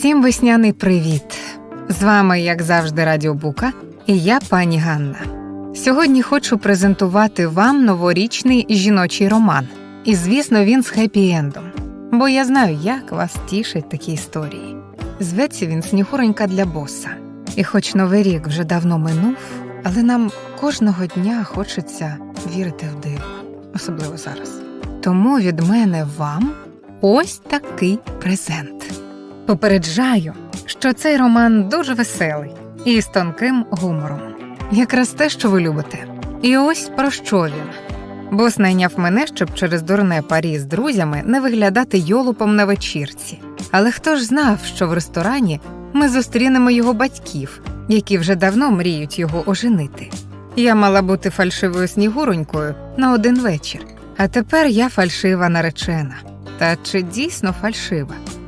Всім весняний привіт! З вами, як завжди, Радіо Бука, і я пані Ганна. Сьогодні хочу презентувати вам новорічний жіночий роман. І, звісно, він з хеппі-ендом. Бо я знаю, як вас тішать такі історії. Зветься він Снігуренька для боса. І хоч новий рік вже давно минув, але нам кожного дня хочеться вірити в диво, особливо зараз. Тому від мене вам ось такий презент. Попереджаю, що цей роман дуже веселий і з тонким гумором. Якраз те, що ви любите. І ось про що він. Бос найняв мене, щоб через дурне парі з друзями не виглядати йолупом на вечірці. Але хто ж знав, що в ресторані ми зустрінемо його батьків, які вже давно мріють його оженити. Я мала бути фальшивою снігуронькою на один вечір, а тепер я фальшива наречена. Та чи дійсно фальшива?